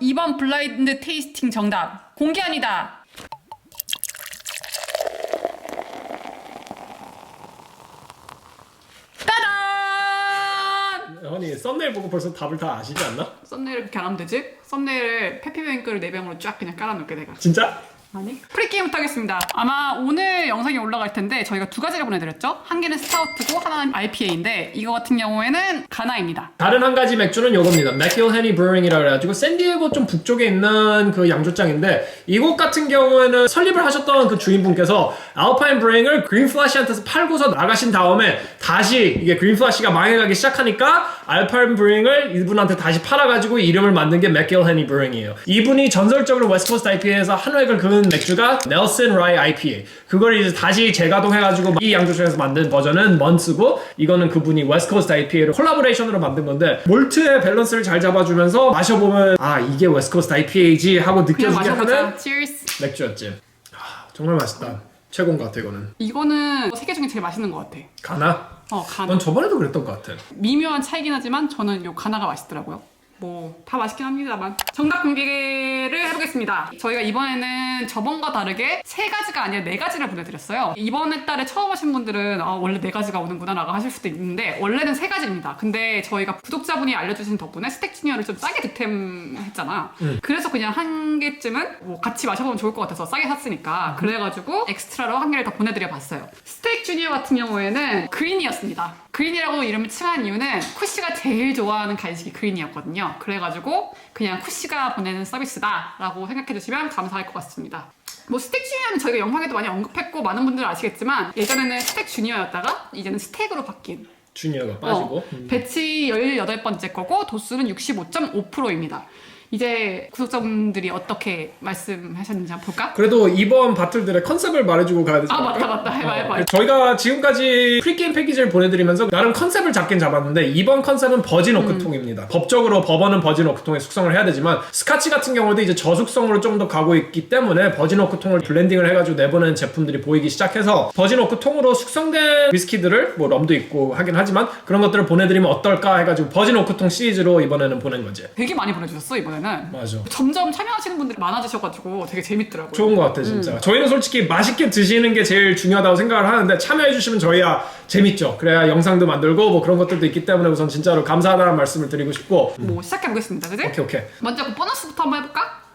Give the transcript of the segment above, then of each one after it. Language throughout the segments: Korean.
2번 블라인드 테이스팅 정답 공개 아니다. 따단! 아니 썸네일 보고 벌써 답을 다 아시지 않나? 썸네일을 그렇게 안 하면 되지? 썸네일을 페피뱅크를 4병으로 쫙 그냥 깔아놓을게 내가. 진짜? 아니? 프리게임부터 하겠습니다. 아마 오늘 영상이 올라갈 텐데 저희가 두 가지를 보내드렸죠? 한 개는 스타우트고 하나는 IPA인데 이거 같은 경우에는 가나입니다. 다른 한 가지 맥주는 요겁니다. 맥힐 헤니 브루잉이라 그래가지고 샌디에고 좀 북쪽에 있는 그 양조장인데 이곳 같은 경우에는 설립을 하셨던 그 주인분께서 알파인 브루잉을 그린 플래시한테서 팔고서 나가신 다음에 다시 이게 그린 플래시가 망해가기 시작하니까 알파인 브루잉을 이분한테 다시 팔아가지고 이름을 만든 게 맥힐 헤니 브루잉이에요. 이분이 전설적으로 웨스트코스트 IPA에서 한 획을 그은 맥주가 넬슨 라이 IPA. 그걸 이제 다시 재가동해가지고 이 양조장에서 만든 버전은 먼스고 이거는 그분이 웨스트코스트 IPA로 콜라보레이션으로 만든 건데 몰트의 밸런스를 잘 잡아주면서 마셔보면 아 이게 웨스트코스트 IPA지 하고 느껴지게. 하는 Cheers. 맥주였지. 아, 정말 맛있다. 최고인 것 같아 이거는. 이거는 세개 중에 제일 맛있는 것 같아. 가나? 어, 가나. 넌 저번에도 그랬던 것 같아. 미묘한 차이긴 하지만 저는 요 가나가 맛있더라고요. 뭐 다 맛있긴 합니다만 정답 공개를 해보겠습니다. 저희가 이번에는 저번과 다르게 세 가지가 아니라 네 가지를 보내드렸어요. 이번에 달에 처음 하신 분들은 아, 원래 네 가지가 오는구나라고 하실 수도 있는데 원래는 세 가지입니다. 근데 저희가 구독자분이 알려주신 덕분에 스택 주니어를 좀 싸게 득템했잖아. 그래서 그냥 한 개쯤은 뭐 같이 마셔보면 좋을 것 같아서 싸게 샀으니까 그래가지고 엑스트라로 한 개를 더 보내드려봤어요. 스테이크 주니어 같은 경우에는 그린이었습니다. 그린이라고 이름을 칭한 이유는 쿠시가 제일 좋아하는 간식이 그린이었거든요. 그래가지고 그냥 쿠시가 보내는 서비스다라고 생각해 주시면 감사할 것 같습니다. 뭐 스택 주니어는 저희가 영상에도 많이 언급했고 많은 분들 아시겠지만 예전에는 스택 주니어였다가 이제는 스택으로 바뀐 주니어가 빠지고. 어, 배치 18번째 거고 도수는 65.5%입니다. 이제 구독자분들이 어떻게 말씀하셨는지 한번 볼까? 그래도 이번 바틀들의 컨셉을 말해주고 가야 되지 아 않을까? 맞다 맞다 해봐 해봐 어, 저희가 지금까지 프리게임 패키지를 보내드리면서 나름 컨셉을 잡긴 잡았는데 이번 컨셉은 버진 오크통입니다. 음. 법적으로 법원은 버진 오크통에 숙성을 해야 되지만 스카치 같은 경우도 이제 저숙성으로 좀 더 가고 있기 때문에 버진 오크통을 블렌딩을 해가지고 내보내는 제품들이 보이기 시작해서 버진 오크통으로 숙성된 위스키들을 뭐 럼도 있고 하긴 하지만 그런 것들을 보내드리면 어떨까 해가지고 버진 오크통 시리즈로 이번에는 보낸 거지. 되게 많이 보내주셨어 이번에 는 맞아. 점점 참여하시는 분들이 많아지셔가지고 되게 재밌더라고요 좋은 것 같아 진짜. 저희는 솔직히 맛있게 드시는 게 제일 중요하다고 생각을 하는데 참여해 주시면 저희야 재밌죠. 그래야 영상도 만들고 뭐 그런 것들도 있기 때문에 우선 진짜로 감사하다는 말씀을 드리고 싶고. 뭐 시작해보겠습니다 그지? 오케이 오케이. 먼저 그 보너스부터 한번 해볼까?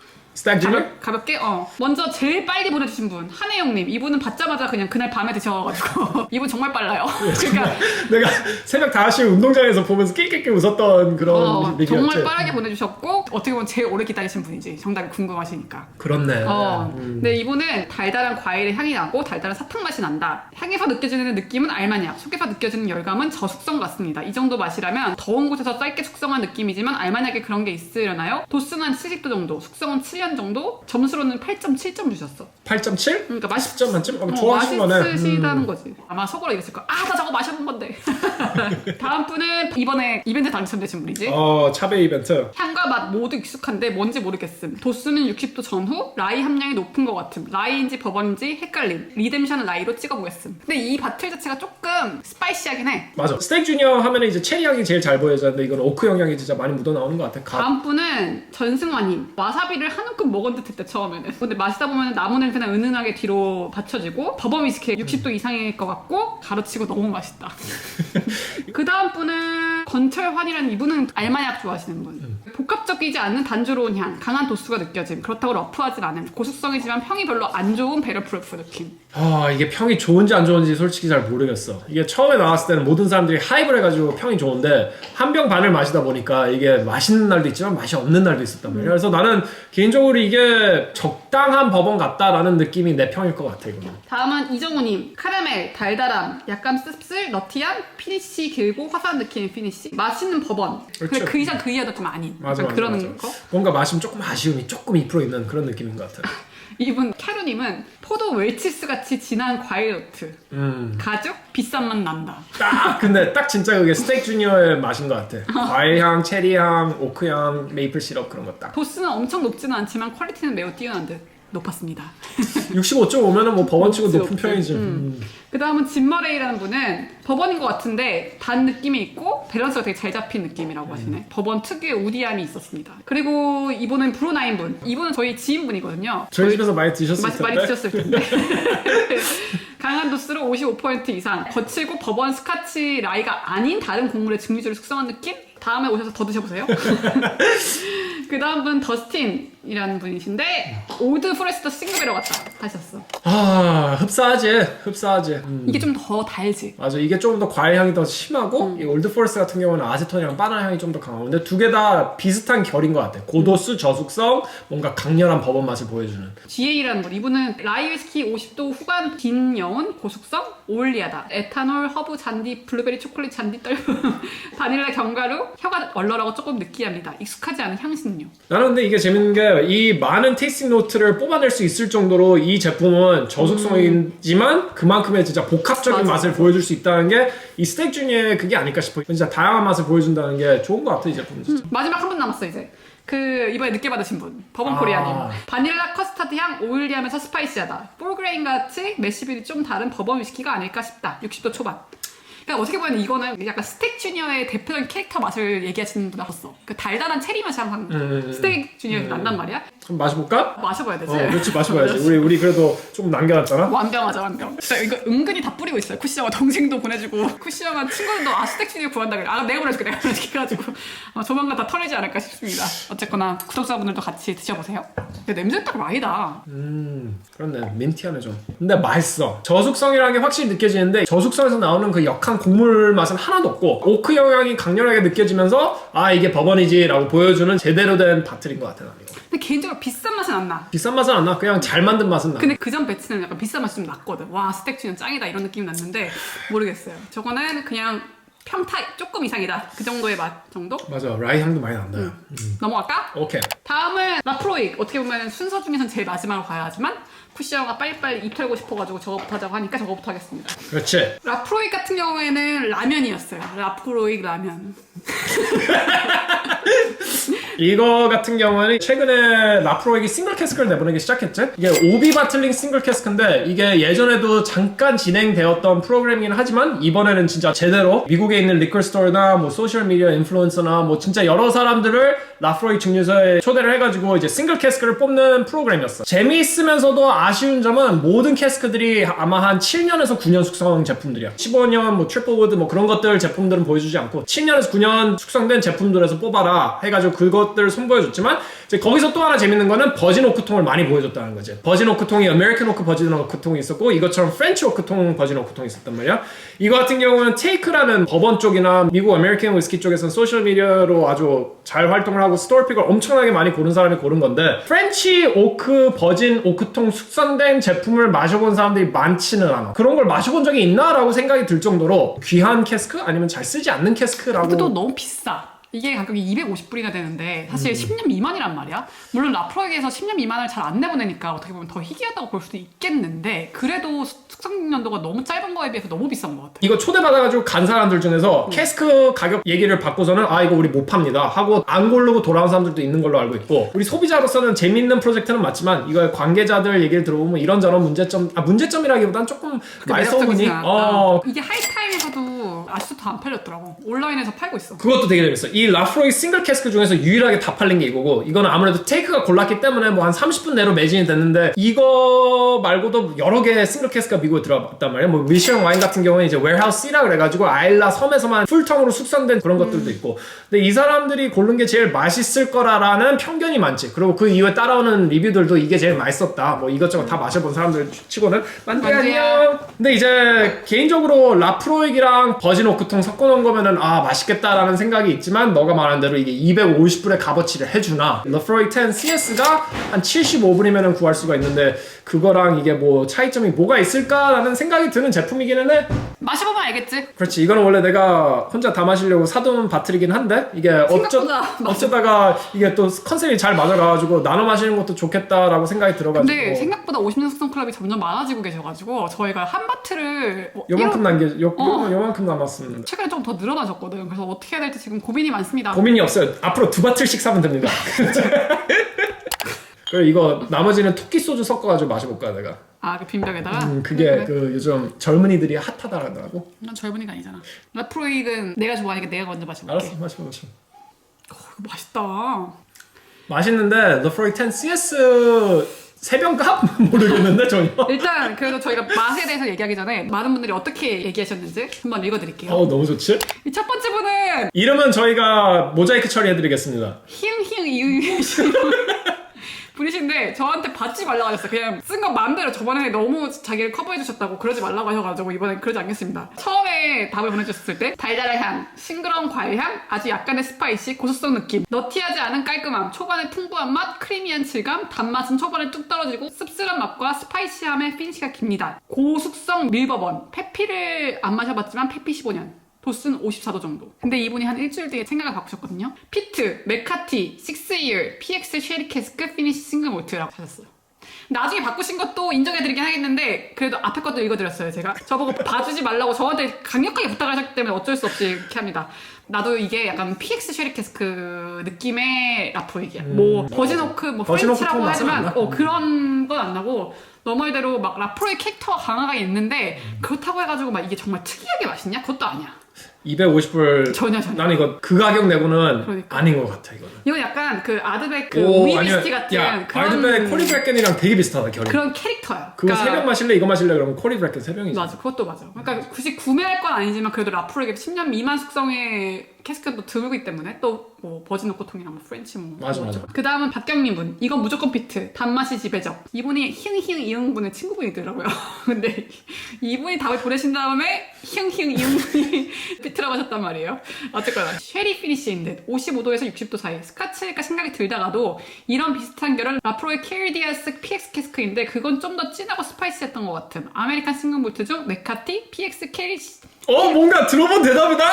가볍, 가볍게 어 먼저 제일 빨리 보내주신 분 한혜영님 이분은 받자마자 그냥 그날 밤에 드셔가지고 이분 정말 빨라요 그러니까 내가 새벽 5시에 운동장에서 보면서 낄낄낄 웃었던 그런 어, 얘기였지. 정말 빠르게 보내주셨고 어떻게 보면 제일 오래 기다리신 분이지 정답이 궁금하시니까 그렇네. 어, 음. 근데 이분은 달달한 과일의 향이 나고 달달한 사탕 맛이 난다. 향에서 느껴지는 느낌은 알마니아, 속에서 느껴지는 열감은 저숙성 같습니다. 이 정도 맛이라면 더운 곳에서 짧게 숙성한 느낌이지만 알마니아에 그런 게 있으려나요? 도수는 70도 정도, 숙성은 7년 정도, 점수로는 8.7점 주셨어. 8.7? 그러니까 맛있 10점 만점? 어, 어, 좋아하신 거네. 맛있으시다는 음. 거지. 아마 속으로 이랬을 거야. 아, 나 저거 마셔본 건데. 다음 분은 이번에 이벤트 당첨되신 분이지. 어, 차베 이벤트. 향과 맛 모두 익숙한데 뭔지 모르겠음. 도수는 60도 전후 라이 함량이 높은 것 같음. 라이인지 버번인지 헷갈림. 리뎀션은 라이로 찍어보겠음. 근데 이 바틀 자체가 조금 스파이시하긴 해. 맞아. 스테이크 주니어 하면은 이제 체리 향이 제일 잘 보여지는데 이건 오크 영향이 진짜 많이 묻어 나오는 것 같아. 가- 다음 분은 전승환님. 와사비를 한 움큼 먹은 듯 했대 처음에는. 근데 마시다 보면 나무 냄새나 은은하게 뒤로 받쳐지고 위스키 60도 이상일 것 같고 가르치고 너무 맛있다. 그 다음 분은 건철환이라는 이분은 알마약 좋아하시는 분. 복합적이지 않는 단조로운 향, 강한 도수가 느껴짐. 그렇다고 러프하진 않음. 고숙성이지만 평이 별로 안 좋은 베르프루프 느낌. 아 이게 평이 좋은지 안 좋은지 솔직히 잘 모르겠어. 이게 처음에 나왔을 때는 모든 사람들이 하이브를 해가지고 평이 좋은데 한 병 반을 마시다 보니까 이게 맛있는 날도 있지만 맛이 없는 날도 있었단 말이야. 그래서 나는 개인적으로 이게 적 당한 버번 같다라는 느낌이 내 평일 것 같아 이거는. 다음은 이정우님. 카라멜, 달달함, 약간 씁쓸, 너티함, 피니쉬 길고 화사한 느낌의 피니쉬. 맛있는. 근데 그렇죠. 그 이상 그 이하도 좀 아닌. 맞아 약간 맞아 그런 맞아. 거. 뭔가 마시면 조금 아쉬움이 조금 2% 있는 그런 느낌인 것 같아. 이분 캐루님은 포도 웰치스 같이 진한 과일 노트. 음. 가죽 비싼 맛 난다. 딱 근데 딱 진짜 그게 스테이크 주니어의 맛인 것 같아. 과일향, 체리향, 오크향, 메이플 시럽 그런 거 딱. 도수는 엄청 높지는 않지만 퀄리티는 매우 뛰어난 듯. 높았습니다. 65.5면은 뭐 높은 높지. 편이지. 음. 그 다음은 짐머레이라는 분은 버번인 것 같은데 단 느낌이 있고 밸런스가 되게 잘 잡힌 느낌이라고 하시네. 버번 특유의 우디함이 있었습니다. 그리고 이분은 브루나인 분. 이분은 저희 지인분이거든요. 저희 집에서 많이 드셨을 텐데. 많이 드셨을 텐데. 강한 도수로 55% 이상. 거칠고 버번 스카치 라이가 아닌 다른 곡물의 증류주를 숙성한 느낌? 다음에 오셔서 더 드셔보세요. 그 다음 분 더스틴이라는 분이신데 올드 포레스터 싱글베러 같다 하셨어. 아 흡사하지, 흡사하지. 음. 이게 좀 더 달지. 맞아 이게 조금 더 과일 향이 더 심하고 이 올드 포레스트 같은 경우는 아세톤이랑 바나나 향이 좀 더 강하고 근데 두 개 다 비슷한 결인 것 같아 고도수 저숙성 뭔가 강렬한 버번 맛을 보여주는 GA라는 분 이분은 라이 위스키 50도 후반 긴 여운 고숙성 오일리하다 에탄올 허브 잔디 블루베리 초콜릿 잔디 떨 바닐라 견과류 혀가 얼얼하고 조금 느끼합니다. 익숙하지 않은 향신료. 나는 근데 이게 재밌는 게 이 많은 테이스팅 노트를 뽑아낼 수 있을 정도로 이 제품은 저속성이지만 그만큼의 진짜 복합적인 맞아. 맛을 보여줄 수 있다는 게 이 스테이크 중에 그게 아닐까 싶어 진짜 다양한 맛을 보여준다는 게 좋은 것 같아 이 제품은 진짜. 마지막 한 분 남았어 이제. 그 이번에 늦게 받으신 분. 버번 아. 코리아님. 바닐라 커스터드 향 오일리하면서 스파이시하다. 폴그레인 같이 메시빌이 좀 다른 버번 위스키가 아닐까 싶다. 60도 초반 그러니까 어떻게 보면 이거는 약간 스테이크 주니어의 대표적인 캐릭터 맛을 얘기하시는 분 나왔어. 그 달달한 체리 맛이 항상 음. 스테이크 주니어에서 난단 말이야? 한번 마셔볼까? 마셔봐야 되지. 어 그렇지 마셔봐야지. 우리 우리 그래도 조금 남겨놨잖아? 완병하자 완병 진짜 이거 은근히 다 뿌리고 있어요. 쿠시형아 동생도 보내주고. 쿠시형아 친구들도 아 스테이크 주니어 구한다 그래. 아 내가 보내줄게 내가 보내줄게 해가지고. 어, 조만간 다 털리지 않을까 싶습니다. 어쨌거나 구독자분들도 같이 드셔보세요. 근데 냄새 딱 많이다. 음 그렇네. 민티하네 좀. 근데 맛있어. 저숙성이라는 게 확실히 느껴지는데 저숙성에서 나오는 그 역한 곡물 맛은 하나도 없고 오크 영향이 강렬하게 느껴지면서 아 이게 버번이지 라고 보여주는 제대로 된 바틀인 것 같아 난 이거. 근데 개인적으로 비싼 맛은 안 나. 비싼 맛은 안 나. 그냥 잘 만든 맛은 나. 근데 그전 배치는 약간 비싼 맛이 좀 났거든. 와 스테이크 주니어 짱이다 이런 느낌이 났는데 모르겠어요. 저거는 그냥 평타 조금 이상이다. 그 정도의 맛 정도? 맞아. 라이 향도 많이 난다. 요 넘어갈까? 오케이. 다음은 라프로익. 어떻게 보면 순서 중에선 제일 마지막으로 가야 하지만 쿠시어가 빨리빨리 입 털고 싶어가지고 저거부터 하자고 하니까 저거부터 하겠습니다. 그렇지. 라프로익 같은 경우에는 라면이었어요. 라프로익 라면 이거 같은 경우는 최근에 라프로에게 싱글 캐스크를 내보내기 시작했지? 이게 오비 바틀링 싱글 캐스크인데 이게 예전에도 잠깐 진행되었던 프로그램이긴 하지만 이번에는 진짜 제대로 미국에 있는 리커 스토어나 뭐 소셜 미디어 인플루언서나 뭐 진짜 여러 사람들을 라프로이 증류소에 초대를 해가지고 이제 싱글 캐스크를 뽑는 프로그램이었어. 재미있으면서도 아쉬운 점은 모든 캐스크들이 아마 한 7년에서 9년 숙성 제품들이야. 15년 뭐 트리플 우드 뭐 그런 것들 제품들은 보여주지 않고 7년에서 9년 숙성된 제품들에서 뽑아라 해가지고 그 것들을 선보여줬지만 이제 거기서 또 하나 재밌는 거는 버진 오크통을 많이 보여줬다는 거지 버진 오크통이 아메리칸 오크 버진 오크통이 있었고 이것처럼 프렌치 오크통 버진 오크통이 있었단 말이야 이거 같은 경우는 테이크라는 법원 쪽이나 미국 아메리칸 위스키 쪽에서는 소셜 미디어로 아주 잘 활동을 하고 스토어픽을 엄청나게 많이 고른 사람이 고른 건데 프렌치 오크 버진 오크통 숙성된 제품을 마셔본 사람들이 많지는 않아 그런 걸 마셔본 적이 있나? 라고 생각이 들 정도로 귀한 캐스크? 아니면 잘 쓰지 않는 캐스크라고 그것도 너무 비싸 이게 가격이 250불이나 되는데 사실 음. 10년 미만이란 말이야. 물론 라프로익에서 10년 미만을 잘 안 내보내니까 어떻게 보면 더 희귀하다고 볼 수도 있겠는데 그래도 숙성 연도가 너무 짧은 거에 비해서 너무 비싼 것 같아 이거 초대받아가지고 간 사람들 중에서 캐스크 가격 얘기를 받고서는 아 이거 우리 못 팝니다 하고 안 고르고 돌아온 사람들도 있는 걸로 알고 있고 우리 소비자로서는 재밌는 프로젝트는 맞지만 이거 관계자들 얘기를 들어보면 이런저런 문제점 아 문제점이라기보단 조금 않았다. 어. 이게 하이타임에서도 아직도 다 안 팔렸더라고 온라인에서 팔고 있어 그것도 되게 재밌어. 이 라프로이 싱글 캐스크 중에서 유일하게 다 팔린 게 이거고, 이거는 아무래도 테이크가 골랐기 때문에 뭐 한 30분 내로 매진이 됐는데, 이거 말고도 여러 개의 싱글 캐스크가 미국에 들어왔단 말이야. 뭐 미션 와인 같은 경우는 이제 웨어하우스 C라 그래가지고 아일라 섬에서만 풀텅으로 숙성된 그런 것들도 있고, 근데 이 사람들이 고른 게 제일 맛있을 거라라는 편견이 많지. 그리고 그 이후에 따라오는 리뷰들도 이게 제일 맛있었다. 뭐 이것저것 다 마셔본 사람들 치고는 만두 만두야. 안녕. 근데 이제 개인적으로 라프로익이랑 버진 오크통 섞어놓은 거면은 아 맛있겠다라는 생각이 있지만 너가 말한 대로 이게 250불의 값어치를 해주나. 라프로익 10 CS가 한 75불이면은 구할 수가 있는데 그거랑 이게 뭐 차이점이 뭐가 있을까라는 생각이 드는 제품이기는 해 마셔보면 알겠지 그렇지 이거는 원래 내가 혼자 다 마시려고 사둔 바틀이긴 한데 이게 어쩌, 생각보다. 어쩌다가 이게 또 컨셉이 잘 맞아가지고 나눠 마시는 것도 좋겠다라고 생각이 들어가지고 근데 생각보다 50년 숙성 클럽이 점점 많아지고 계셔가지고 저희가 한 바트를 뭐 요만큼 일원- 남겨 요, 어. 요, 요만큼 남았습니다 최근에 좀 더 늘어나셨거든 그래서 어떻게 해야 될지 지금 고민이 많습니다 고민이 없어요. 앞으로 두 바틀씩 사면 됩니다. 그리고 이거 나머지는 토끼 소주 섞어가지고 마셔볼까 내가. 아, 그 빈병에다가? 음, 그게 그래, 그래. 그 요즘 젊은이들이 핫하다라더라고. 난 젊은이가 아니잖아. 라프로이는 내가 좋아하니까 내가 먼저 마셔볼게. 알았어, 마셔, 마셔. 어, 이거 맛있다. 맛있는데 러프로이 10 CS 세병값 모르겠는데 전혀. 일단 그래도 저희가 맛에 대해서 얘기하기 전에 많은 분들이 어떻게 얘기하셨는지 한번 읽어드릴게요. 어 너무 좋지? 이 첫 번째 분은 이름은 저희가 모자이크 처리해드리겠습니다. 히응히응 이응 분이신데 저한테 받지 말라고 하셨어요. 그냥 쓴거 마음대로 저번에 너무 자기를 커버해 주셨다고 그러지 말라고 하셔가지고 이번엔 그러지 않겠습니다. 처음에 답을 보내주셨을 때 달달한 향, 싱그러운 과일 향, 아주 약간의 스파이시, 고소성 느낌, 너티하지 않은 깔끔함, 초반에 풍부한 맛, 크리미한 질감, 단맛은 초반에 뚝 떨어지고 씁쓸한 맛과 스파이시함의 피니시가 깁니다. 고숙성 밀버번, 페피를 안 마셔봤지만 페피 15년. 도수는 54도 정도. 근데 이분이 한 일주일 뒤에 생각을 바꾸셨거든요. 피트, 메카티, 식스이얼, PX 쉐리 캐스크, 피니시 싱글 몰트라고 하셨어요. 나중에 바꾸신 것도 인정해드리긴 하겠는데 그래도 앞에 것도 읽어드렸어요 제가 저보고 봐주지 말라고 저한테 강력하게 부탁하셨기 때문에 어쩔 수 없이 이렇게 합니다 나도 이게 약간 PX 쉐리 캐스크 느낌의 라프로이기야 뭐 버지노크 뭐 음. 프렌치라고 톤 하지만? 어, 그런 건 안 나고 너 말대로 막 라프로이 캐릭터가 강하게 있는데 그렇다고 해가지고 막 이게 정말 특이하게 맛있냐? 그것도 아니야 250불. 전혀, 전혀. 나는 이거 그 가격 내고는 그러니까. 아닌 것 같아 이거는. 이건 약간 그 아드백 그 오, 위비스티. 같은 야, 그런 아이드백 코리 브레켄이랑 되게 비슷하다 결이. 그런 캐릭터야 그거 그러니까 세병 마실래 이거 마실래 그러면 코리 브레켄 세 병이지. 맞아, 그것도 맞아. 그러니까 굳이 구매할 건 아니지만 그래도 라프로에게 10년 미만 숙성의 캐스크도 드물기 때문에 또 뭐 버지노 코통이랑 뭐 프렌치 뭐. 맞아, 맞아. 그 다음은 박경민 분. 이건 무조건 피트. 단맛이 지배적. 이분이 히응히응 이응분의 친구분이더라고요. 근데 이분이 답을 보내신 다음에 히응히응 이응분이 피트라고 하셨단 말이에요. 어쨌거나 쉐리 피니시인 듯 55도에서 60도 사이 스카치일까 생각이 들다가도 이런 비슷한 결은 라프로의 캐리디아스 PX 캐스크인데 그건 좀 더 진하고 스파이시했던 것 같은 아메리칸 싱글 몰트 중 메카티 PX 캐리 어 뭔가 들어본 대답이다.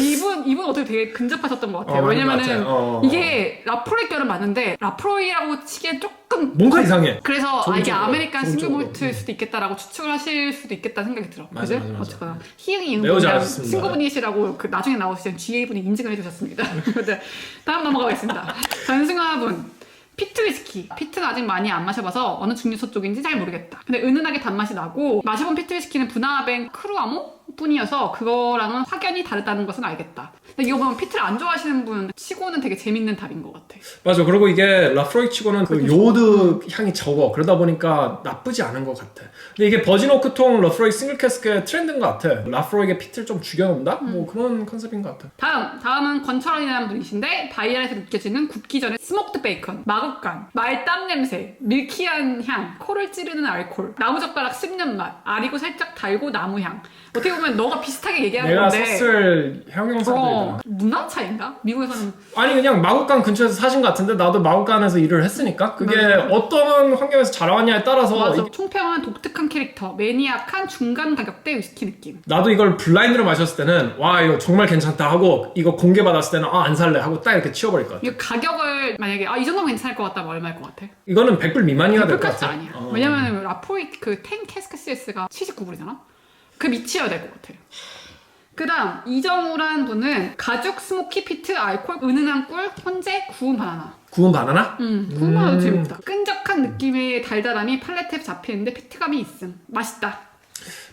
이분 이분 어떻게 되게 근접하셨던 것 같아요. 어, 맞는 것 왜냐면은 같아요. 어, 어. 이게 라프로이 결은 맞는데 라프로이라고 치기엔 조금 뭔가 이상해. 그래서 아, 이게 아메리칸 싱글 전적으로. 몰트일 수도 있겠다라고 추측을 하실 수도 있겠다는 생각이 들어. 맞아, 그지? 맞아, 맞아. 어쨌거나 희응이 매우 이응분이랑 잘하셨습니다. 친구분이시라고 그 나중에 나오시는 GA 분이 인증을 해주셨습니다. 근데 다음 넘어가겠습니다. 전승화 분. 피트 위스키. 피트는 아직 많이 안 마셔봐서 어느 증류소 쪽인지 잘 모르겠다. 근데 은은하게 단맛이 나고 마셔본 피트 위스키는 분화벤 크루아모 뿐이어서 그거랑은 확연히 다르다는 것은 알겠다. 근데 이거 보면 피트를 안 좋아하시는 분 치고는 되게 재밌는 답인 것 같아. 맞아. 그리고 이게 라프로이 치고는 그 요드 향이 적어. 그러다 보니까 나쁘지 않은 것 같아. 근데 이게 버진 오크통 라프로이 싱글 캐스크의 트렌드인 것 같아. 라프로이의 피트를 좀 죽여놓는다? 음. 뭐 그런 컨셉인 것 같아. 다음, 다음은 권철원이라는 분이신데 바이알에서 느껴지는 굽기 전에 스모크드 베이컨, 마구간, 말땀 냄새, 밀키한 향, 코를 찌르는 알콜, 나무젓가락 씹는 맛, 아리고 살짝 달고 나무향. 어떻게 보면 너가 비슷하게 얘기하는 내가 건데 샀을 형용사들이다. 어, 문화 차인가? 미국에서는 아니 그냥 마국간 근처에서 사신 것 같은데 나도 마국간에서 일을 했으니까 그게 맞아. 어떤 환경에서 자라왔냐에 따라서 맞아. 이- 총평은 독특한 캐릭터, 매니악한 중간 가격대 위스키 느낌. 나도 이걸 블라인드로 마셨을 때는 와 이거 정말 괜찮다 하고 이거 공개 받았을 때는 아 안 살래 하고 딱 이렇게 치워버릴 것 같아. 이거 가격을 만약에 아 이 정도면 괜찮을 것 같다면 얼마일 것 같아? 이거는 100불 미만이어야 될 것 불까지 같아. 아니야. 어. 왜냐면 라포이 그10 캐스크 CS가 79불이잖아. 그 밑이어야 될 것 같아. 그다음 이정우란 분은 가죽 스모키 피트 알콜 은은한 꿀 혼재 구운 바나나. 구운 바나나? 음, 구운 바나나 재밌다. 끈적한 느낌의 달달함이 팔레트에 잡히는데 피트감이 있음. 맛있다.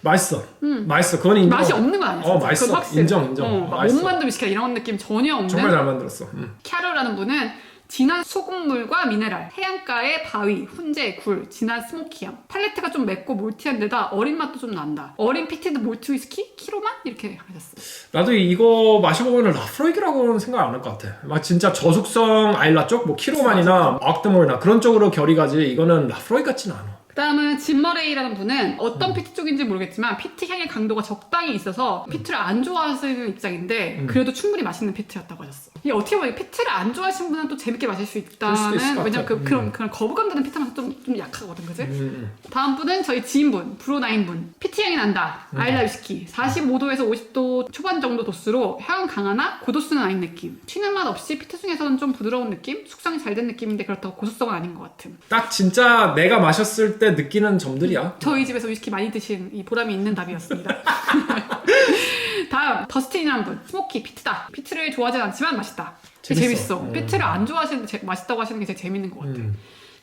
맛있어. 맛있어. 그건 인정. 음. 맛이 없는 건 아니야. 어 진짜. 맛있어. 그건. 인정 인정. 어, 막 맛있어. 몸만두 비스킷 이런 느낌 전혀 없는. 정말 잘 만들었어. 음. 캬르라는 분은 진한 소금물과 미네랄, 해안가의 바위, 훈제, 굴, 진한 스모키향. 팔레트가 좀 맵고 몰티한 데다 어린 맛도 좀 난다. 어린 피티드 몰트 위스키? 키로만? 이렇게 하셨어요. 나도 이거 마셔보면 라프로이기라고는 생각 안 할 것 같아. 막 진짜 저속성 아일라 쪽, 뭐 키로만이나 악드몰이나 그런 쪽으로 결이 가지. 이거는 라프로이 같지는 않아. 그 다음은 짐머레이라는 분은 어떤 음. 피트 쪽인지 모르겠지만 피트 향의 강도가 적당히 있어서 피트를 안 좋아하시는 입장인데 음. 그래도 충분히 맛있는 피트였다고 하셨어. 이게 어떻게 보면 피트를 안 좋아하시는 분은 또 재밌게 마실 수 있을 있다는 것 왜냐면 그, 같아. 그런, 그런 거부감 드는 피트 맛은 좀, 좀 약하거든, 그지? 음, 음. 다음 분은 저희 지인분 브로나인분. 피트 향이 난다. 아일라 위스키 45도에서 50도 초반 정도 도수로 향은 강하나 고도수는 아닌 느낌. 튀는 맛 없이 피트 중에서는 좀 부드러운 느낌? 숙성이 잘 된 느낌인데 그렇다고 고수성은 아닌 것 같은. 딱 진짜 내가 마셨을 때 느끼는 점들이야. 저희 집에서 위스키 많이 드신 이 보람이 있는 답이었습니다. 다음 더스틴이라는 분. 스모키 피트다. 피트를 좋아하진 않지만 맛있다 재밌어. 재밌어. 음. 피트를 안 좋아하시는데 제- 맛있다고 하시는 게 제일 재밌는 것 같아. 음.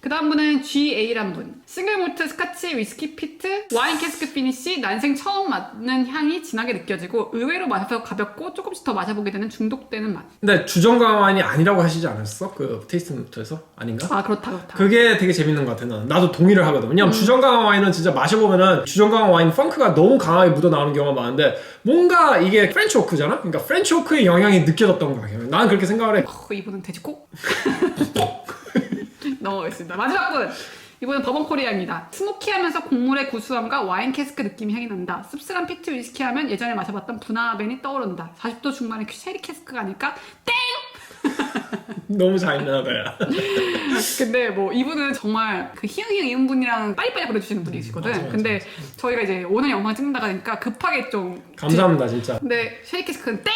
그 다음 분은 GA란 분. 싱글몰트 스카치 위스키 피트 와인 캐스크 피니쉬 난생 처음 맡는 향이 진하게 느껴지고 의외로 마셔서 가볍고 조금씩 더 마셔보게 되는 중독되는 맛. 근데 주정강 와인이 아니라고 하시지 않았어? 그 테이스팅 노트에서 아닌가? 아 그렇다 그렇다. 그게 되게 재밌는 것 같아. 나는. 나도 동의를 하거든. 왜냐면 음. 주정강 와인은 진짜 마셔보면은 주정강 와인 펑크가 너무 강하게 묻어 나오는 경우가 많은데 뭔가 이게 프렌치 오크잖아. 그러니까 프렌치 오크의 영향이 느껴졌던 거야. 나는 그렇게 생각을 해. 어, 이분은 돼지코? 넘어가겠습니다. 마지막 분! 이분은 버번 코리아입니다. 스모키하면서 곡물의 구수함과 와인 캐스크 느낌이 향이 난다. 씁쓸한 피트 위스키 하면 예전에 마셔봤던 분화벤이 떠오른다. 40도 중반의 쉐리 캐스크가 아닐까? 땡! 너무 잘나봐야 근데 뭐 이분은 정말 그 희응희응 이은 분이랑 빨리빨리 보내주시는 분이시거든. 맞아, 맞아, 근데 저희가 이제 오늘 영상 찍는다가 하니까 급하게 좀 감사합니다, 진짜. 근데 쉐리 캐스크는 땡!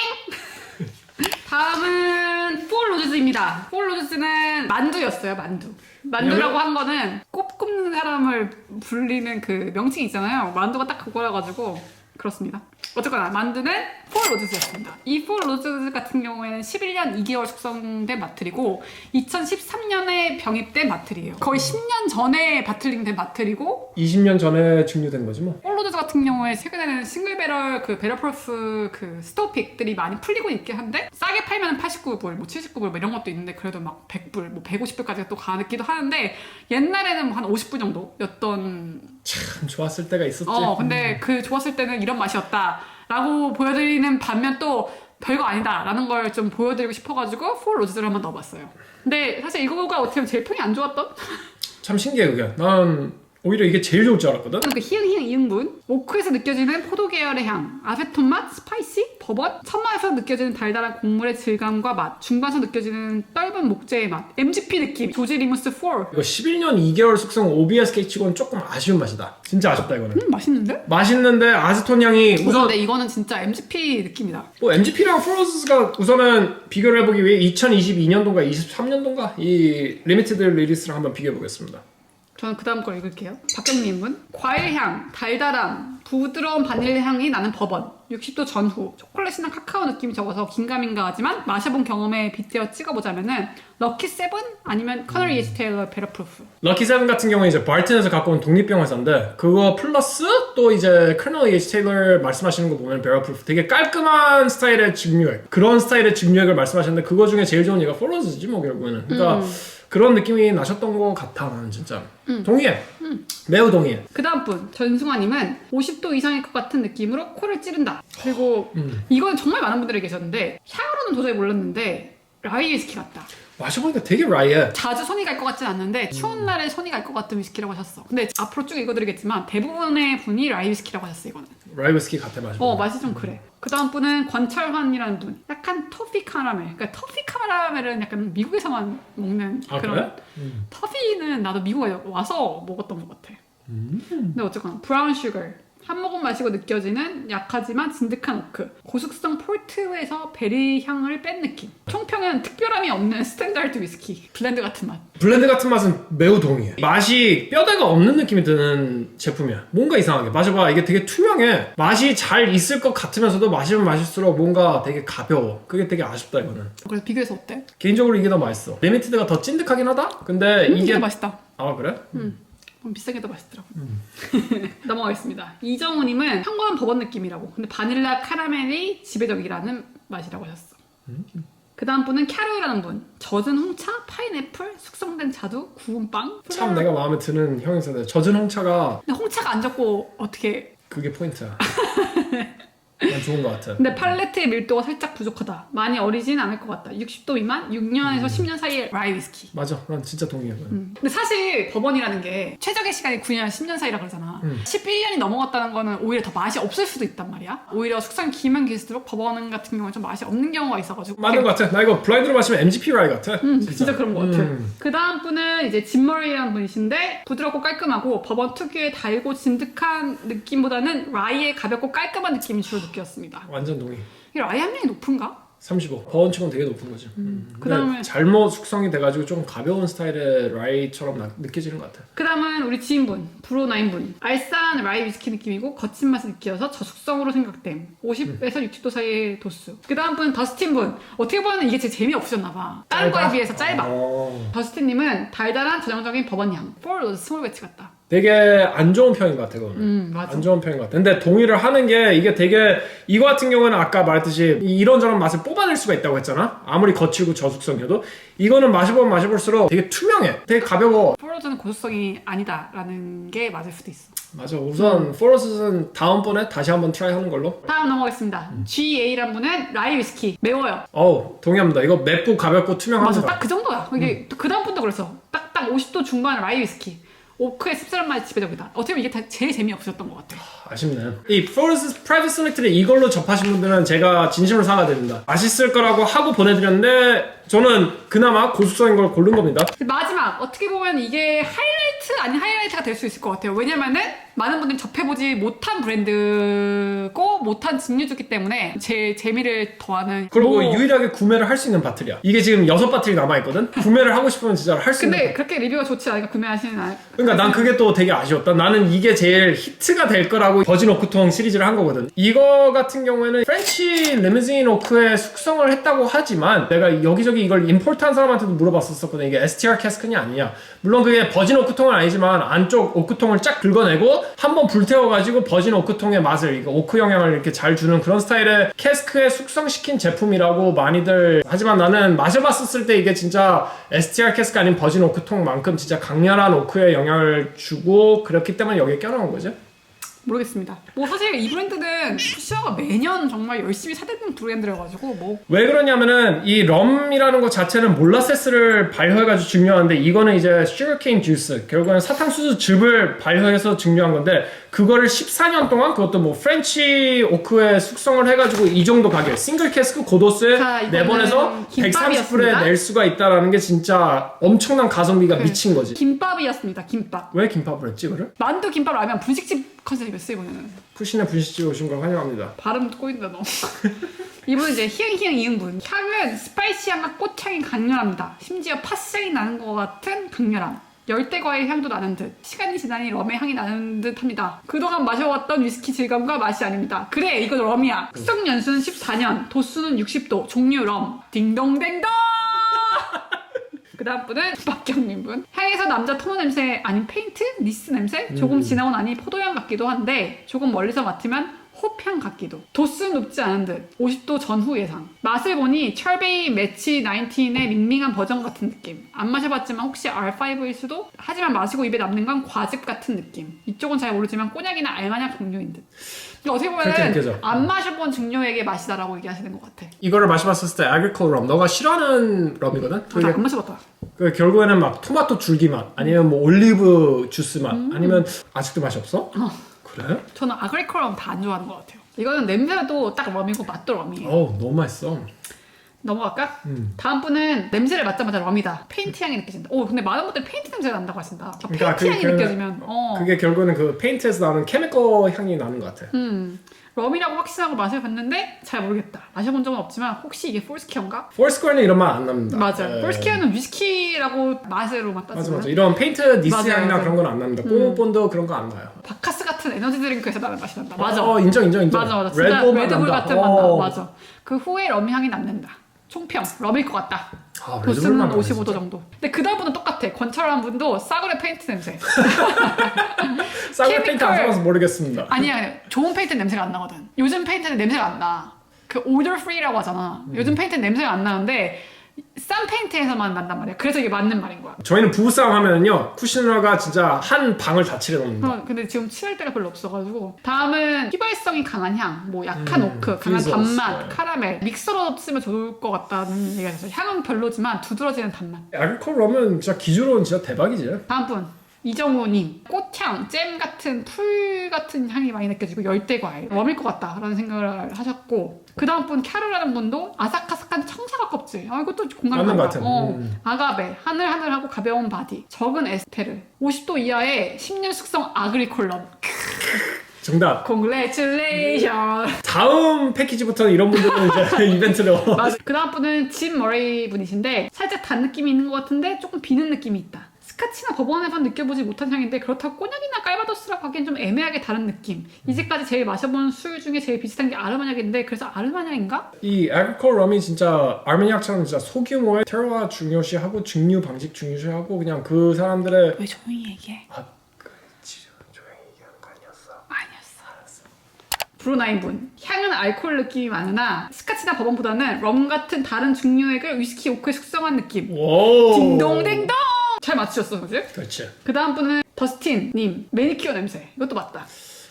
다음은 폴 로즈입니다. 폴 로즈는 만두였어요, 만두. 만두라고 한 거는 꼽 굽는 사람을 불리는 그 명칭이 있잖아요. 만두가 딱 그거라 가지고 그렇습니다. 어쨌거나 만두는 폴 로즈였습니다. 이폴 로즈 같은 경우에는 11년 2개월 숙성된 마틀이고 2013년에 병입된 마틀이에요. 거의 10년 전에 바틀링된 마틀이고 20년 전에 증류된 거지 뭐. 폴로드 같은 경우에 최근에는 싱글 배럴 그 배럴 프로스 그 스토픽들이 많이 풀리고 있긴 한데 싸게 팔면 89불, 뭐 79불 뭐 이런 것도 있는데 그래도 막 100불, 뭐 150불까지 또 가기도 하는데 옛날에는 한 50불 정도였던 참 좋았을 때가 있었지. 어 근데 그 좋았을 때는 이런 맛이었다 라고 보여드리는 반면 또 별거 아니다 라는 걸 좀 보여드리고 싶어가지고 폴 로즈를 한번 넣어봤어요. 근데 사실 이거가 어떻게 보면 제일 평이 안 좋았던 참 신기해 그게. 난 오히려 이게 제일 좋을 줄 알았거든. 그 희응희응 이응분 오크에서 느껴지는 포도 계열의 향 아세톤 맛, 스파이시, 버번 첫맛에서 느껴지는 달달한 곡물의 질감과 맛 중반에서 느껴지는 떫은 목재의 맛 MGP 느낌 조지 리무스 4 이거 11년 2개월 숙성 OBS 치고는 조금 아쉬운 맛이다. 진짜 아쉽다 이거는. 음, 맛있는데? 맛있는데 아스톤 향이 우선 근데 이거는 진짜 MGP 느낌이다 뭐 MGP랑 프로스가 우선은 비교를 해보기 위해 2022년도인가 23년도인가 이 리미티드 리리스랑 한번 비교해 보겠습니다. 저는 그 다음 걸 읽을게요. 박경민분 과일향, 달달함, 부드러운 바닐라 향이 나는 버번. 60도 전후. 초콜릿이나 카카오 느낌이 적어서 긴가민가 하지만 마셔본 경험에 빗대어 찍어보자면은 럭키 세븐 아니면 커널 예시 테일러 베러프루프. 럭키 세븐 같은 경우는 이제 발튼에서 갖고 온 독립병 회사인데 그거 플러스 또 이제 커널 예시 테일러 말씀하시는 거 보면 베러프루프 되게 깔끔한 스타일의 직류액. 그런 스타일의 직류액을 말씀하셨는데 그거 중에 제일 좋은 얘가 폴로즈지 뭐 결국에는. 그러니까 그런 느낌이 나셨던 것 같아 나는 진짜 동의해 매우 동의해 그 다음 분 전승환님은 50도 이상일 것 같은 느낌으로 코를 찌른다. 그리고 음. 이건 정말 많은 분들이 계셨는데 향으로는 도저히 몰랐는데 라이 위스키 같다. 마셔보니까 되게 라이해 자주 손이 갈 것 같진 않는데 추운 날에 손이 갈 것 같은 위스키라고 하셨어. 근데 앞으로 쭉 읽어드리겠지만 대부분의 분이 라이 위스키라고 하셨어 이거는. 라이 위스키 같아 마셔 어 맛이 좀 그래. 그 다음 분은 권철환이라는 분. 약간 터피 카라멜. 그러니까 터피 카라멜은 약간 미국에서만 먹는 아 그런 그래? 음. 터피는 나도 미국에 와서 먹었던 것 같아. 근데 어쨌거나 브라운 슈거 한 모금 마시고 느껴지는 약하지만 진득한 오크 고숙성 폴트에서 베리 향을 뺀 느낌 총평은 특별함이 없는 스탠다드 위스키 블렌드 같은 맛 블렌드 같은 맛은 매우 동의해. 맛이 뼈대가 없는 느낌이 드는 제품이야. 뭔가 이상하게. 마셔봐. 이게 되게 투명해. 맛이 잘 있을 것 같으면서도 마시면 마실수록 뭔가 되게 가벼워. 그게 되게 아쉽다, 이거는. 그래서 비교해서 어때? 개인적으로 이게 더 맛있어. 리미티드가 더 찐득하긴 하다? 근데 음, 이게. 이게 맛있다 아, 그래? 음, 비싼 게더 맛있더라고 넘어가겠습니다. 이정우님은 평범한 버번 느낌이라고. 근데 바닐라 카라멜이 지배적이라는 맛이라고 하셨어. 그 다음 분은 캬루라는 분. 젖은 홍차, 파인애플, 숙성된 자두, 구운 빵 참 내가 마음에 드는 형용사인데 젖은 홍차가 근데 홍차가 안 적고 어떻게 그게 포인트야. 난 좋은 것 같아. 근데 팔레트의 밀도가 살짝 부족하다 많이 어리진 않을 것 같다 60도 미만 6년에서 음. 10년 사이의 라이 위스키 맞아. 난 진짜 동의해. 그건. 음. 근데 사실 법원이라는 게 최적의 시간이 9년, 10년 사이라 그러잖아. 음. 11년이 넘어갔다는 거는 오히려 더 맛이 없을 수도 있단 말이야. 오히려 숙성이 길면 길수록 법원 같은 경우는 좀 맛이 없는 경우가 있어가지고. 맞는 것 같아. 나 이거 블라인드로 마시면 MGP 라이 같아. 음, 진짜. 그런 것 같아. 음. 그 다음 분은 이제 진머리라는 분이신데 부드럽고 깔끔하고 법원 특유의 달고 진득한 느낌보다는 라이의 가볍고 깔끔한 느낌이 주로 느꼈습니다. 완전 동의. 이 라이 함량이 높은가? 35. 버원치곤 되게 높은 거지. 음. 근데 그다음에- 잘못 숙성이 돼가지고 좀 가벼운 스타일의 라이처럼 나- 느껴지는 것 같아. 그 다음은 우리 지인분, 브로9분. 알싸한 라이 위스키 느낌이고 거친 맛을 느끼어서 저숙성으로 생각됨. 50에서 60도 사이의 도수. 그 다음 분은 더스틴분. 어떻게 보면 이게 제일 재미 없으셨나 봐. 다른 거에 비해서 짧아. 어. 더스틴님은 달달한 전형적인 버번향. 포르 스몰 배치 같다. 되게 안 좋은 편인 것 같아, 그거는. 음, 맞아. 안 좋은 편인 것 같아. 근데 동의를 하는 게 이게 되게 이거 같은 경우는 아까 말했듯이 이- 이런저런 맛을 뽑아낼 수가 있다고 했잖아. 아무리 거칠고 저숙성이어도 이거는 마셔보면 마셔볼수록 되게 투명해. 되게 가벼워. 포르는 고수성이 아니다라는 게 맞을 수도 있어. 맞아. 우선 포러스는 다음번에 다시 한번 트라이 하는 걸로. 다음 넘어가겠습니다. GA란 분은 라이 위스키. 매워요. 어우, 동의합니다. 이거 맵고 가볍고 투명한 맞아, 거. 딱그 정도야. 이게 그 다음 분도 그랬어. 딱 딱 50도 중반 라이 위스키. 오크의 씁쓸한 맛이 지배적이다. 어떻게 보면 이게 다 제일 재미없었던 것 같아. 아쉽네. 이 포러스 프라이빗 셀렉트를 이걸로 접하신 분들은 제가 진심으로 사과드립니다. 맛있을 거라고 하고 보내드렸는데 저는 그나마 고수성인 걸 고른 겁니다. 마지막 어떻게 보면 이게 하이라이트 아닌 하이라이트가 될 수 있을 것 같아요. 왜냐면은 많은 분들이 접해보지 못한 브랜드고 못한 증류주기 때문에 제 재미를 더하는. 그리고 뭐- 유일하게 구매를 할 수 있는 바틀이야. 이게 지금 여섯 바틀이 남아 있거든? 구매를 하고 싶으면 진짜 할 수 있는 근데 그렇게 리뷰가 좋지 않으니까 구매하시는 아- 그러니까 난 그게 또 되게 아쉬웠다. 나는 이게 제일 히트가 될 거라고 버진 오크통 시리즈를 한 거거든. 이거 같은 경우에는 프렌치 리무진 오크에 숙성을 했다고 하지만 내가 여기저기 이걸 임포트한 사람한테도 물어봤었거든. 이게 STR 캐스크냐 아니냐. 물론 그게 버진 오크통은 아니지만 안쪽 오크통을 쫙 긁어내고 한번 불태워가지고 버진 오크통의 맛을 이거 오크 영향을 이렇게 잘 주는 그런 스타일의 캐스크에 숙성시킨 제품이라고 많이들 하지만 나는 마셔봤었을 때 이게 진짜 STR 캐스크 아닌 버진 오크통만큼 진짜 강렬한 오크의 영향을 주고 그렇기 때문에 여기에 껴넣은 거죠. 모르겠습니다. 뭐 사실 이 브랜드는 푸시어가 매년 정말 열심히 사대는 브랜드여가지고 뭐 왜 그러냐면은 이 럼이라는 것 자체는 몰라세스를 발효해가지고 증류하는데 이거는 이제 슈거케인 주스 결국에는 사탕수수 즙을 발효해서 증류한 건데 그거를 14년 동안 그것도 뭐 프렌치 오크에 숙성을 해가지고 이 정도 가격 싱글 캐스크 고도스에 자, 이거는 내보내서 130불에 김밥이었습니다. 낼 수가 있다라는 게 진짜 엄청난 가성비가 그 미친 거지 김밥이었습니다. 김밥. 왜 김밥을 했지 그를? 만두 김밥 라면 분식집 컨셉이었어 이번에는. 푸신의 분식집 오신 걸 환영합니다 발음 꼬인다 너. 이분은 이제 희응희응 이응분. 향은 스파이시함과 꽃향이 강렬합니다. 심지어 팥향이 나는 것 같은 강렬함. 열대과일 향도 나는 듯 시간이 지나니 럼의 향이 나는 듯 합니다. 그동안 마셔왔던 위스키 질감과 맛이 아닙니다. 그래 이거 럼이야. 숙성 연수는 14년, 도수는 60도, 종류 럼. 딩동댕동. 그 다음 분은 박경민 분. 향에서 남자 토너 냄새 아닌 페인트? 니스 냄새? 조금 지나고 나니 포도향 같기도 한데 조금 멀리서 맡으면 호향 같기도. 도수는 높지 않은 듯. 50도 전후 예상. 맛을 보니 철베이 매치 19의 밍밍한 버전 같은 느낌. 안 마셔봤지만 혹시 R5일 수도? 하지만 마시고 입에 남는 건 과즙 같은 느낌. 이쪽은 잘 모르지만 꼬냑이나 알마냥 종류인 듯. 어떻게 그렇게 보면 느껴져. 안 마셔본 증류에게 맛이다라고 얘기하시는 것 같아. 이거를 마셔봤을 때 아그리콜 럼 너가 싫어하는 럼이거든? 아, 그게 나안 마셔봤다. 그 결국에는 막 토마토 줄기 맛 아니면 뭐 올리브 주스 맛 음. 아니면 아직도 맛이 없어? 그래? 저는 아그리콜럼 다안 좋아하는 것 같아요. 이거는 냄새도 딱 럼이고 맛도 럼이에요. 어우 너무 맛있어 넘어갈까? 음. 다음 분은 냄새를 맡자마자 럼이다. 페인트 향이 느껴진다. 오 근데 많은 분들이 페인트 냄새가 난다고 하신다. 아, 그러니까 페인트 그- 향이 그- 느껴지면 어. 그게 결국에는 그 페인트에서 나오는 케미컬 향이 나는 것 같아 음. 럼이라고 확신하고 맛을 봤는데 잘 모르겠다. 마셔본 적은 없지만 혹시 이게 폴스키어인가? 폴스코어는 이런 맛안 납니다 맞아. 예. 폴스키어는 위스키라고 맛으로 맞아 맞아 이런 페인트 니스 맞아, 향이나 맞아. 그런 건 안 납니다 꼬모본도 그런 거 안 나요 바카스 같은 에너지 드링크에서 나는 맛이 난다. 맞아. 어 인정 인정 인정 맞아 맞아. 진짜 레드불 맛 레드불 난다. 같은 맛 나. 어. 맞아. 그 후에 럼 향이 남는다. 총평 럼일 것 같다. 아, 도수는 레드불만 나네, 55도 진짜. 정도. 근데 그 다음 분은 똑같아. 권철한 분도 싸구려 페인트 냄새. 싸구려 페인트 안. 써봐서 모르겠습니다 아니야, 좋은 페인트 냄새가 안 나거든. 요즘 페인트는 냄새가 안 나. 그 오더 프리라고 하잖아. 요즘 페인트는 냄새가 안 나는데 싼 페인트에서만 난단 말이야. 그래서 이게 맞는 말인 거야. 저희는 부부싸움 하면은요 쿠시너가 진짜 한 방을 다 칠해놓습니다 어, 근데 지금 칠할 데가 별로 없어가지고 다음은 휘발성이 강한 향, 뭐 약한 음, 오크, 강한 단맛, 네. 카라멜 믹서로 쓰면 좋을 것 같다는 얘기가 있어요. 향은 별로지만 두드러지는 단맛. 아그리콜 럼은 진짜 기주로는 진짜 대박이지 다음 분 이정우님 꽃향, 잼 같은 풀 같은 향이 많이 느껴지고 열대 과일 웜일 것 같다라는 생각을 하셨고 그 다음 분 캐롤라는 분도 아삭아삭한 청사과 껍질 아 이것도 공감이 맞는 것 간다. 같아요. 어, 음. 아가베 하늘하늘하고 가벼운 바디 적은 에스테르 50도 이하의 10년 숙성 아그리콜럼 정답. Congratulations. 다음 패키지부터는 이런 분들은 이제 이벤트로. 맞아. 그 다음 분은 짐 머레이 분이신데 살짝 단 느낌이 있는 것 같은데 조금 비는 느낌이 있다. 스카치나 버번에선 느껴보지 못한 향인데 그렇다고 꼬냑이나 깔바도스라고 하기엔 좀 애매하게 다른 느낌. 이제까지 제일 마셔본 술 중에 제일 비슷한 게 아르마냐인데 그래서 아르마냐인가? 이 아그콜 럼이 진짜 아르메니아처럼 진짜 소규모의 테러와 중요시하고 증류 방식 중요시하고 그냥 그 사람들의 왜 조용히 얘기해? 아, 그렇지. 조용히 얘기하는 거 아니었어. 아니었어. 브루나인 분. 향은 알코올 느낌이 많으나 스카치나 버번보다는 럼 같은 다른 중류액을 위스키 오크에 숙성한 느낌. 오. 딩동댕동! 잘 맞추셨어, 그지? 그렇지. 그 다음 분은 더스틴님. 매니큐어 냄새. 이것도 맞다.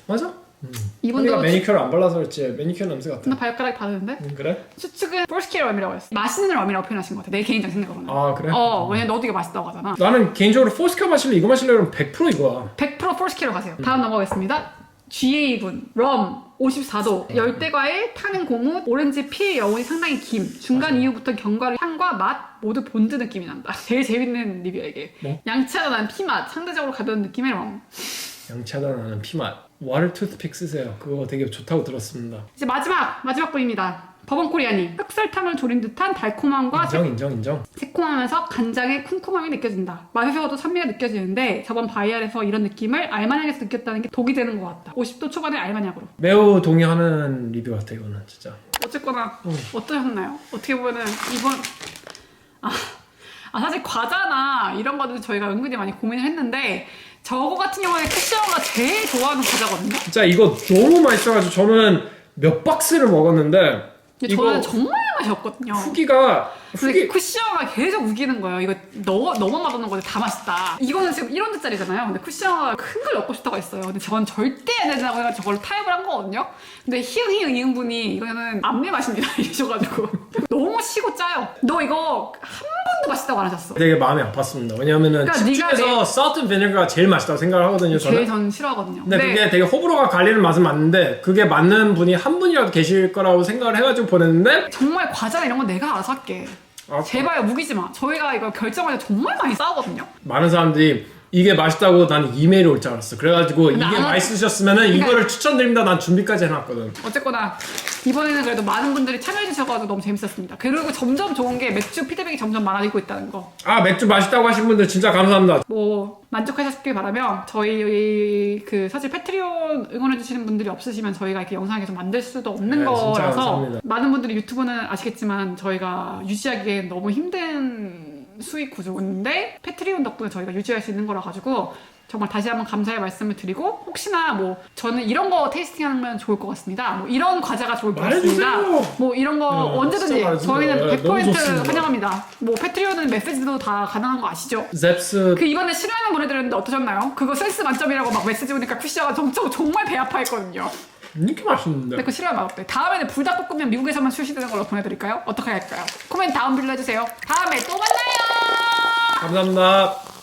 맞아? 이분도 우리가 매니큐어를 안 발라서 그렇지 매니큐어 냄새 같아. 나 발가락이 다르는데? 음, 그래? 추측은 폴스키 럼이라고 했어. 맛있는 럼이라고 표현하신 것 같아. 내 개인적 생각으로는. 아 그래? 어, 왜냐면 너도 이거 맛있다고 하잖아. 나는 개인적으로 포스카 마실래 이거 마실래 그러면 100% 이거야. 100% 폴스키로 가세요. 다음 넘어가겠습니다. GA분, 럼, 54도, 열대과일, 타는 고무, 오렌지 필 여운이 상당히 김. 중간 이후부터 견과류 향과 맛 모두 본드 느낌이 난다. 제일 재밌는 리뷰야 이게. 뭐? 양치하다 난 피맛, 상대적으로 가벼운 느낌의 럼. 양치하다 나는 피맛. 와터 투스픽 쓰세요. 그거 되게 좋다고 들었습니다. 이제 마지막, 마지막 분입니다. 버번 코리아님. 흑설탕을 졸인 듯한 달콤함과 인정 인정 인정. 새콤하면서 간장의 쿰쿰함이 느껴진다. 마셔서도 산미가 느껴지는데 저번 바이알에서 이런 느낌을 알마냥에서 느꼈다는 게 독이 되는 것 같다. 50도 초반의 알마냥으로. 매우 동의하는 리뷰 같아 이거는 진짜. 어쨌거나 응. 어떠셨나요? 어떻게 보면은 이번 아, 아, 사실 과자나 이런 거는 저희가 은근히 많이 고민을 했는데 저거 같은 경우에 쿠시언가 제일 좋아하는 과자거든요. 진짜 이거 너무 맛있어가지고 저는 몇 박스를 먹었는데 근데 이거 저는 정말 맛이 없거든요. 후기가 근데 후기 쿠시언가 계속 우기는 거예요. 이거 너 너만 맛없는 건데 다 맛있다. 이거는 지금 1원짜리잖아요. 근데 쿠시언가 큰걸 넣고 싶다고 했어요. 근데 전 절대 안 된다고 해가지고 저걸 타협을 한 거거든요. 근데 히응히응 이응분이 이거는 안매 맛입니다 이러셔가지고 너무 시고 짜요. 너 이거 한 번도 맛있다고 안 하셨어. 되게 마음이 아팠습니다. 왜냐면은 그러니까 집 네가 중에서 salt and vinegar가 제일 맛있다고 생각을 하거든요. 제일 저는. 전 싫어하거든요. 근데 네. 그게 되게 호불호가 갈리는 맛은 맞는데 그게 맞는 분이 한 분이라도 계실 거라고 생각을 해가지고 보냈는데 정말 과자나 이런 건 내가 알아서 할게. 아, 제발 우기지 마. 저희가 이거 결정할 때 정말 많이 싸우거든요. 많은 사람들이 이게 맛있다고 나는 이메일이 올 줄 알았어. 그래가지고 이게 나는- 맛있으셨으면 은 그러니까- 이거를 추천드립니다. 난 준비까지 해놨거든. 어쨌거나 이번에는 그래도 많은 분들이 참여해주셔가지고 너무 재밌었습니다. 그리고 점점 좋은 게 맥주 피드백이 점점 많아지고 있다는 거. 아 맥주 맛있다고 하신 분들 진짜 감사합니다. 뭐 만족하셨길 바라며 저희 그 사실 패트리온 응원해주시는 분들이 없으시면 저희가 이렇게 영상 계속 만들 수도 없는 네, 진짜 거라서 감사합니다. 많은 분들이 유튜브는 아시겠지만 저희가 유지하기엔 너무 힘든 수익 구조인데 패트리온 덕분에 저희가 유지할 수 있는 거라 가지고 정말 다시 한번 감사의 말씀을 드리고 혹시나 뭐 저는 이런 거 테이스팅하면 좋을 것 같습니다. 뭐 이런 과자가 좋을 것 같습니다. 말해주세요. 뭐 이런 거 네, 언제든지 말해주세요. 저희는 네, 너무 100% 좋습니다. 환영합니다. 뭐 패트리온은 메시지도 다 가능한 거 아시죠? 젬스 그 이번에 실화는 보내드렸는데 어떠셨나요? 그거 센스 만점이라고 막 메시지 오니까 쿠시아가 정말 정말 배 아파했거든요. 이렇게 맛있는데. 근데 그 실화 맛없대. 다음에는 불닭볶음면 미국에서만 출시되는 걸로 보내드릴까요? 어떻게 할까요? 코멘트 다운 빌려주세요. 다음에 또 만나요. 감사합니다.